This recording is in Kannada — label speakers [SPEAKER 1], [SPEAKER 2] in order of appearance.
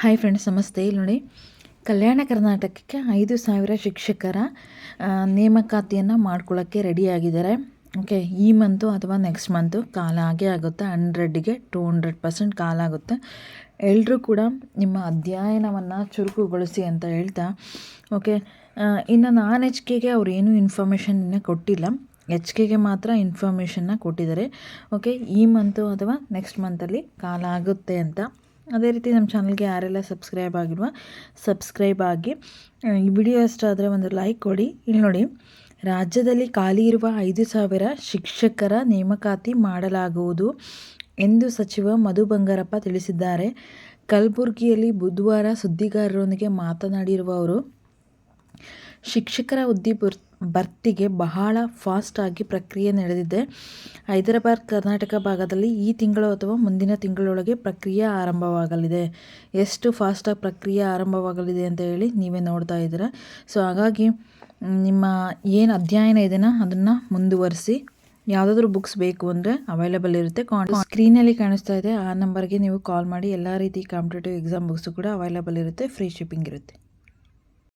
[SPEAKER 1] ಹಾಯ್ ಫ್ರೆಂಡ್ಸ್ ನಮಸ್ತೆ. ಇಲ್ಲಿ ನೋಡಿ, ಕಲ್ಯಾಣ ಕರ್ನಾಟಕಕ್ಕೆ ಐದು ಸಾವಿರ ಶಿಕ್ಷಕರ ನೇಮಕಾತಿಯನ್ನು ಮಾಡ್ಕೊಳ್ಳೋಕ್ಕೆ ರೆಡಿಯಾಗಿದ್ದಾರೆ ಓಕೆ ಈ ಮಂತು ಅಥವಾ ನೆಕ್ಸ್ಟ್ ಮಂತು ಕಾಲ ಆಗೇ ಆಗುತ್ತೆ. ಹಂಡ್ರೆಡ್ಗೆ ಟು ಹಂಡ್ರೆಡ್ ಪರ್ಸೆಂಟ್ ಕಾಲ ಆಗುತ್ತೆ. ಎಲ್ಲರೂ ಕೂಡ ನಿಮ್ಮ ಅಧ್ಯಯನವನ್ನು ಚುರುಕುಗೊಳಿಸಿ ಅಂತ ಹೇಳ್ತಾ ಓಕೆ ಇನ್ನು ನಾನ್ ಎಚ್ ಕೆಗೆ ಅವ್ರು ಏನೂ ಇನ್ಫಾರ್ಮೇಷನ್ ಕೊಟ್ಟಿಲ್ಲ. ಎಚ್ ಕೆಗೆ ಮಾತ್ರ ಇನ್ಫಾರ್ಮೇಷನ್ನ ಕೊಟ್ಟಿದ್ದಾರೆ. ಓಕೆ ಈ ಮಂತು ಅಥವಾ ನೆಕ್ಸ್ಟ್ ಮಂತಲ್ಲಿ ಕಾಲ ಆಗುತ್ತೆ ಅಂತ ಅದೇ ರೀತಿ ನಮ್ಮ ಚಾನಲ್ಗೆ ಯಾರೆಲ್ಲ ಸಬ್ಸ್ಕ್ರೈಬ್ ಆಗಿಲ್ವ, ಸಬ್ಸ್ಕ್ರೈಬ್ ಆಗಿ ಈ ವಿಡಿಯೋ ಇಷ್ಟ ಆದರೆ ಒಂದು ಲೈಕ್ ಕೊಡಿ. ಇಲ್ಲಿ ನೋಡಿ, ರಾಜ್ಯದಲ್ಲಿ ಖಾಲಿ ಇರುವ ಐದು ಸಾವಿರ ಶಿಕ್ಷಕರ ನೇಮಕಾತಿ ಮಾಡಲಾಗುವುದು ಎಂದು ಸಚಿವ ಮಧು ಬಂಗಾರಪ್ಪ ತಿಳಿಸಿದ್ದಾರೆ. ಕಲಬುರಗಿಯಲ್ಲಿ ಬುಧವಾರ ಸುದ್ದಿಗಾರರೊಂದಿಗೆ ಮಾತನಾಡಿರುವ ಅವರು ಶಿಕ್ಷಕರ ಹುದ್ದೆ ಬರ್, ಭರ್ತಿಗೆ ಬಹಳ ಫಾಸ್ಟಾಗಿ ಪ್ರಕ್ರಿಯೆ ನಡೆದಿದೆ. ಹೈದರಾಬಾದ್, ಕರ್ನಾಟಕ ಭಾಗದಲ್ಲಿ ಈ ತಿಂಗಳು ಅಥವಾ ಮುಂದಿನ ತಿಂಗಳೊಳಗೆ ಪ್ರಕ್ರಿಯೆ ಆರಂಭವಾಗಲಿದೆ. ಎಷ್ಟು ಫಾಸ್ಟಾಗಿ ಪ್ರಕ್ರಿಯೆ ಆರಂಭವಾಗಲಿದೆ ಅಂತ ಹೇಳಿ ನೀವೇ ನೋಡ್ತಾ ಇದ್ದೀರಾ. ಸೊ ಹಾಗಾಗಿ ನಿಮ್ಮ ಏನು ಅಧ್ಯಯನ ಇದೆಯಾ ಅದನ್ನು ಮುಂದುವರಿಸಿ. ಯಾವುದಾದ್ರೂ ಬುಕ್ಸ್ ಬೇಕು ಅಂದರೆ ಅವೈಲೇಬಲ್ ಇರುತ್ತೆ. ಕಾನ್ ಸ್ಕ್ರೀನಲ್ಲಿ ಕಾಣಿಸ್ತಾ ಇದೆ. ಆ ನಂಬರ್ಗೆ ನೀವು ಕಾಲ್ ಮಾಡಿ. ಎಲ್ಲ ರೀತಿ ಕಾಂಪಿಟೇಟಿವ್ ಎಕ್ಸಾಮ್ ಬುಕ್ಸು ಕೂಡ ಅವೈಲೇಬಲ್ ಇರುತ್ತೆ. ಫ್ರೀ ಶಿಪ್ಪಿಂಗ್ ಇರುತ್ತೆ.